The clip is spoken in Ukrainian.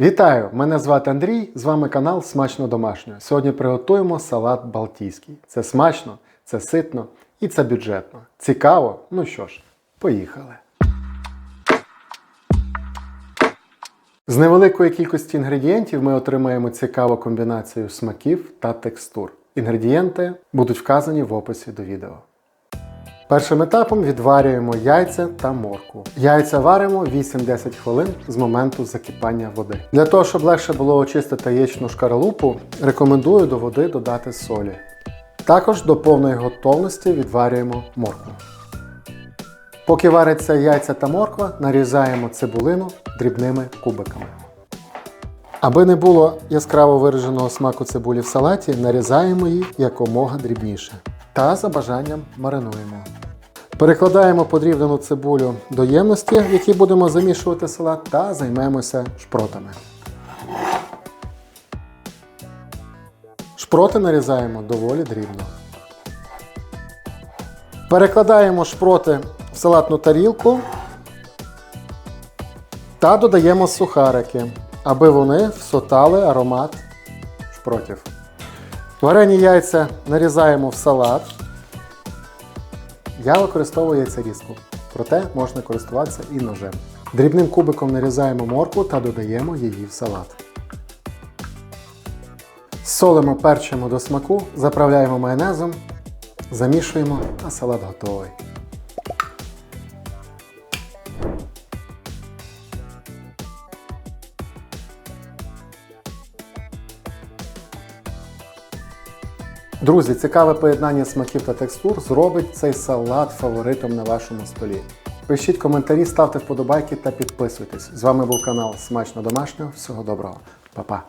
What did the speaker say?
Вітаю! Мене звати Андрій, з вами канал Смачно Домашньо. Сьогодні приготуємо салат Балтійський. Це смачно, це ситно і це бюджетно. Цікаво? Ну що ж, поїхали. З невеликої кількості інгредієнтів ми отримаємо цікаву комбінацію смаків та текстур. Інгредієнти будуть вказані в описі до відео. Першим етапом відварюємо яйця та моркву. Яйця варимо 8-10 хвилин з моменту закипання води. Для того, щоб легше було очистити яєчну шкаралупу, рекомендую до води додати солі. Також до повної готовності відварюємо моркву. Поки варяться яйця та морква, нарізаємо цибулину дрібними кубиками. Аби не було яскраво вираженого смаку цибулі в салаті, нарізаємо її якомога дрібніше. Та за бажанням маринуємо. Перекладаємо подрібнену цибулю до ємності, в якій будемо замішувати салат, та займемося шпротами. Шпроти нарізаємо доволі дрібно. Перекладаємо шпроти в салатну тарілку та додаємо сухарики, аби вони всотали аромат шпротів. Варені яйця нарізаємо в салат. Я використовую яйцерізку, проте можна користуватися і ножем. Дрібним кубиком нарізаємо моркву та додаємо її в салат. Солимо, перчимо до смаку, заправляємо майонезом, замішуємо, а салат готовий. Друзі, цікаве поєднання смаків та текстур зробить цей салат фаворитом на вашому столі. Пишіть коментарі, ставте вподобайки та підписуйтесь. З вами був канал Смачно Домашнього. Всього доброго, Па-па!